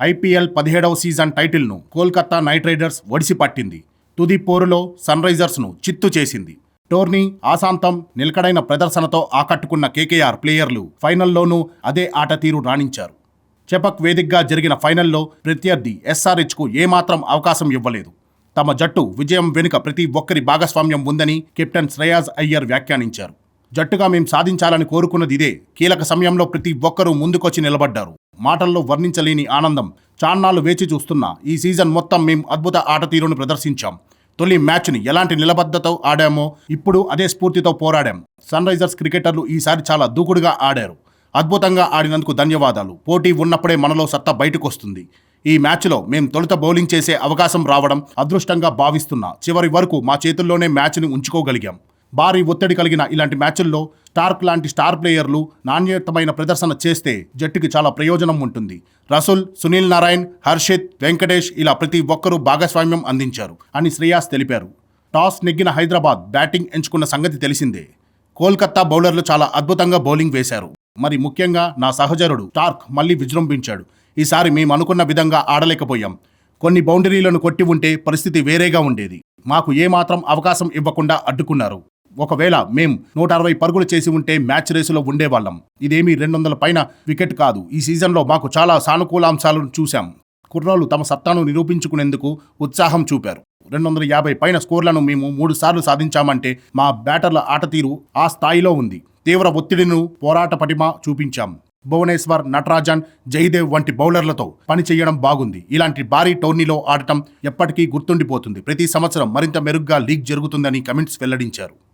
IPL పదిహేడవ season టైటిల్ను Kolkata night riders ఒడిసి పట్టింది. తుది పోరులో సన్ రైజర్స్ను చిత్తు చేసింది. టోర్నీ ఆశాంతం నిలకడైన ప్రదర్శనతో ఆకట్టుకున్న కేకేఆర్ ప్లేయర్లు ఫైనల్లోనూ అదే ఆట తీరు రాణించారు. చెపక్ వేదికగా జరిగిన ఫైనల్లో ప్రత్యర్థి ఎస్ఆర్హెచ్కు ఏమాత్రం అవకాశం ఇవ్వలేదు. తమ జట్టు విజయం వెనుక ప్రతి ఒక్కరి భాగస్వామ్యం ఉందని కెప్టెన్ శ్రేయాజ్ అయ్యర్ వ్యాఖ్యానించారు. జట్టుగా మేం సాధించాలని కోరుకున్నది ఇదే. కీలక సమయంలో ప్రతి ఒక్కరూ ముందుకొచ్చి నిలబడ్డారు. మాటల్లో వర్ణించలేని ఆనందం చాన్నాళ్ళు వేచి చూస్తున్న ఈ సీజన్ మొత్తం మేం అద్భుత ఆట తీరును ప్రదర్శించాం. తొలి మ్యాచ్ని ఎలాంటి నిలబద్ధతో ఆడామో ఇప్పుడు అదే స్ఫూర్తితో పోరాడాం. సన్ రైజర్స్ క్రికెటర్లు ఈసారి చాలా దూకుడుగా ఆడారు. అద్భుతంగా ఆడినందుకు ధన్యవాదాలు. పోటీ ఉన్నప్పుడే మనలో సత్తా బయటకు వస్తుంది ఈ మ్యాచ్లో మేం తొలుత బౌలింగ్ చేసే అవకాశం రావడం అదృష్టంగా భావిస్తున్నా. చివరి వరకు మా చేతుల్లోనే మ్యాచ్ని ఉంచుకోగలిగాం. భారీ ఒత్తిడి కలిగిన ఇలాంటి మ్యాచ్ల్లో స్టార్క్ లాంటి స్టార్ ప్లేయర్లు నాణ్యతమైన ప్రదర్శన చేస్తే జట్టుకి చాలా ప్రయోజనం ఉంటుంది. రసుల్ సునీల్ నారాయణ్ హర్షిత్ వెంకటేష్ ఇలా ప్రతి ఒక్కరూ భాగస్వామ్యం అందించారు అని శ్రేయాస్ తెలిపారు. టాస్ నెగ్గిన హైదరాబాద్ బ్యాటింగ్ ఎంచుకున్న సంగతి తెలిసిందే. కోల్కత్తా బౌలర్లు చాలా అద్భుతంగా బౌలింగ్ వేశారు. మరి ముఖ్యంగా నా సహచరుడు టార్క్ మళ్ళీ విజృంభించాడు. ఈసారి మేము అనుకున్న విధంగా ఆడలేకపోయాం. కొన్ని బౌండరీలను కొట్టి ఉంటే పరిస్థితి వేరేగా ఉండేది. మాకు ఏమాత్రం అవకాశం ఇవ్వకుండా అడ్డుకున్నారు. ఒకవేళ మేం నూట అరవై పరుగులు చేసి ఉంటే మ్యాచ్ రేసులో ఉండేవాళ్ళం. ఇదేమీ రెండు వందల పైన వికెట్ కాదు. ఈ సీజన్లో మాకు చాలా సానుకూల అంశాలను చూశాం. కుర్రాళ్ళు తమ సత్తాను నిరూపించుకునేందుకు ఉత్సాహం చూపారు. రెండు వందల యాభై పైన స్కోర్లను మేము మూడు సార్లు సాధించామంటే మా బ్యాటర్ల ఆట తీరు ఆ స్థాయిలో ఉంది. తీవ్ర ఒత్తిడిను పోరాట పటిమ చూపించాం. భువనేశ్వర్ నటరాజన్ జయదేవ్ వంటి బౌలర్లతో పని చేయడం బాగుంది. ఇలాంటి భారీ టోర్నీలో ఆడటం ఎప్పటికీ గుర్తుండిపోతుంది. ప్రతి సంవత్సరం మరింత మెరుగ్గా లీగ్ జరుగుతుందని కమెంట్స్ వెల్లడించారు.